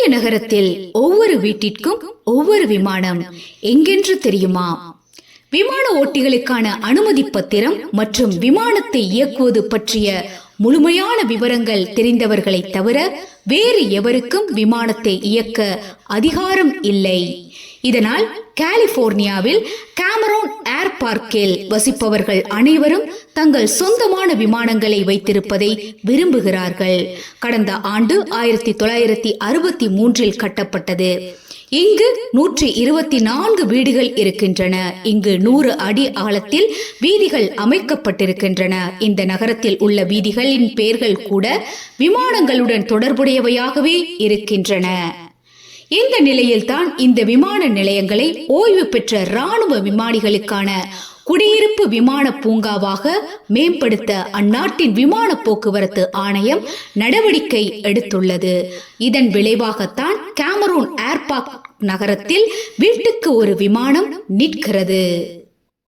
பெரிய நகரத்தில் ஒவ்வொரு வீட்டிற்கும் ஒவ்வொரு விமானம். எங்கென்று தெரியுமா? விமான ஓட்டிகளுக்கான அனுமதி பத்திரம் மற்றும் விமானத்தை இயக்குவது பற்றிய முழுமையான விவரங்கள் தெரிந்தவர்களை தவிர வேறு எவருக்கும் விமானத்தை இயக்க அதிகாரம் இல்லை. இதனால் கலிபோர்னியாவில் கேமரோன் ஏர் பார்க்கில் வசிப்பவர்கள் அனைவரும் தங்கள் சொந்தமான விமானங்களை வைத்திருப்பதை விரும்புகிறார்கள். கடந்த ஆண்டு ஆயிரத்தி தொள்ளாயிரத்தி அறுபத்தி மூன்றில் கட்டப்பட்டது. இங்கு நூற்றி இருபத்தி நான்கு வீடுகள் இருக்கின்றன. இங்கு நூறு அடி ஆழத்தில் வீதிகள் அமைக்கப்பட்டிருக்கின்றன. இந்த நகரத்தில் உள்ள வீதிகளின் பெயர்கள் கூட விமானங்களுடன் தொடர்புடையவையாகவே இருக்கின்றன. இந்த நிலையில்தான் இந்த விமான நிலையங்களை ஓய்வு பெற்ற ராணுவ விமானிகளுக்கான குடியிருப்பு விமான பூங்காவாக மேம்படுத்த அந்நாட்டின் விமான போக்குவரத்து ஆணையம் நடவடிக்கை எடுத்துள்ளது. இதன் விளைவாகத்தான் கேமரூன் ஏர்பாக் நகரத்தில் வீட்டுக்கு ஒரு விமானம் நிற்கிறது.